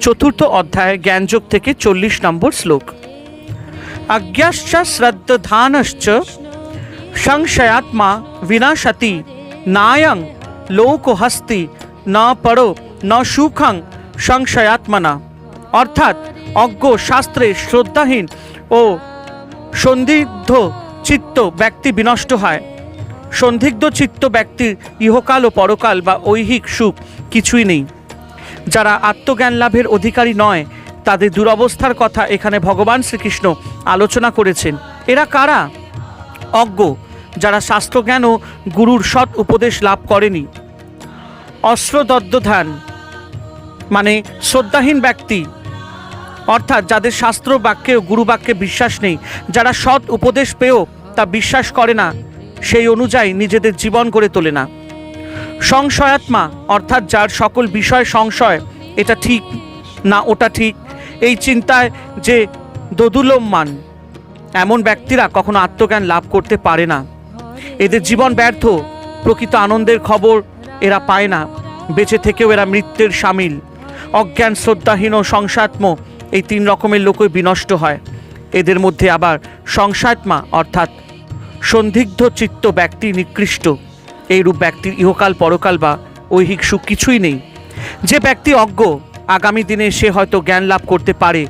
চতুর্থ অধ্যায় জ্ঞানযোগ থেকে চল্লিশ নম্বর শ্লোক। আজ্ঞাশ্চ শ্রদ্ধানশ্চ সংশয়াত্মা বিনাশতি নায়ং লোকহস্তি ন পরো ন সুখং সংশয়াত্মনা। অর্থাৎ অজ্ঞ শাস্ত্রে শ্রদ্ধাহীন ও সন্দিগ্ধ চিত্ত ব্যক্তি বিনষ্ট হয়। সন্দিগ্ধ চিত্ত ব্যক্তির ইহকাল ও পরকাল বা ঐহিক সুখ কিছুই নেই। যারা আত্মজ্ঞান লাভের অধিকারী নয়, তাদের দুরবস্থার কথা এখানে ভগবান শ্রীকৃষ্ণ আলোচনা করেছেন। এরা কারা? অজ্ঞ, যারা শাস্ত্রজ্ঞান ও গুরুর সৎ উপদেশ লাভ করেনি। অস্ত্রদত্তধান মানে শ্রদ্ধাহীন ব্যক্তি, অর্থাৎ যাদের শাস্ত্র বাক্যে ও গুরু বাক্যে বিশ্বাস নেই, যারা সৎ উপদেশ পেয়েও তা বিশ্বাস করে না, সেই অনুযায়ী নিজেদের জীবন গড়ে তোলে না। সংশয়াত্মা, অর্থাৎ যার সকল বিষয় সংশয়, এটা ঠিক না ওটা ঠিক, এই চিন্তায় যে দোদুলম্মান এমন ব্যক্তিরা কখনো আত্মজ্ঞান লাভ করতে পারে না। এদের জীবন ব্যর্থ, প্রকৃত আনন্দের খবর এরা পায় না, বেঁচে থেকেও এরা মৃত্যুর সামিল। অজ্ঞান, শ্রদ্ধাহীন ও সংসাত্ম এই তিন রকমের লোকই বিনষ্ট হয়। এদের মধ্যে আবার সংসাত্মা অর্থাৎ সন্দিগ্ধ চিত্ত ব্যক্তি নিকৃষ্ট। এইরূপ ব্যক্তির ইহকাল, পরকাল বা ঐহিক সুখ কিছুই নেই। যে ব্যক্তি অজ্ঞ, আগামী দিনে সে হয়তো জ্ঞান লাভ করতে পারে,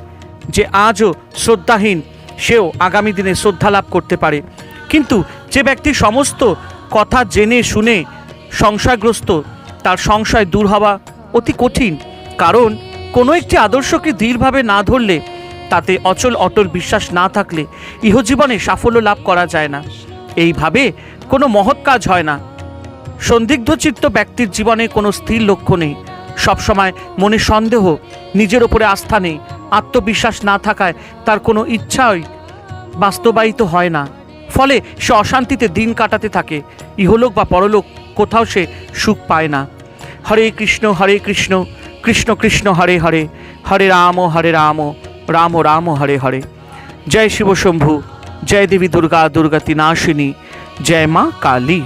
যে আজও শ্রদ্ধাহীন, সেও আগামী দিনে শ্রদ্ধা লাভ করতে পারে। কিন্তু যে ব্যক্তি সমস্ত কথা জেনে শুনে সংশয়গ্রস্ত, তার সংশয় দূর হওয়া অতি কঠিন। কারণ কোনো একটি আদর্শকে দৃঢ়ভাবে না ধরলে, তাতে অচল অটল বিশ্বাস না থাকলে ইহজীবনে সাফল্য লাভ করা যায় না। এইভাবে কোনো মহৎ কাজ হয় না। সন্দিগ্ধ চিত্ত ব্যক্তির জীবনে কোনো স্থির লক্ষ্য নেই। সবসময় মনে সন্দেহ, নিজের ওপরে আস্থা নেই। আত্মবিশ্বাস না থাকায় তার কোনো ইচ্ছাই বাস্তবায়িত হয় না। ফলে সে অশান্তিতে দিন কাটাতে থাকে। ইহলোক বা পরলোক কোথাও সে সুখ পায় না। হরে কৃষ্ণ হরে কৃষ্ণ কৃষ্ণ কৃষ্ণ, হরে হরে হরে রাম হরে রাম রাম রাম, হরে হরে। জয় শিব শম্ভু, জয় দেবী দুর্গা দুর্গতি নাশিনী জয় মা কালী।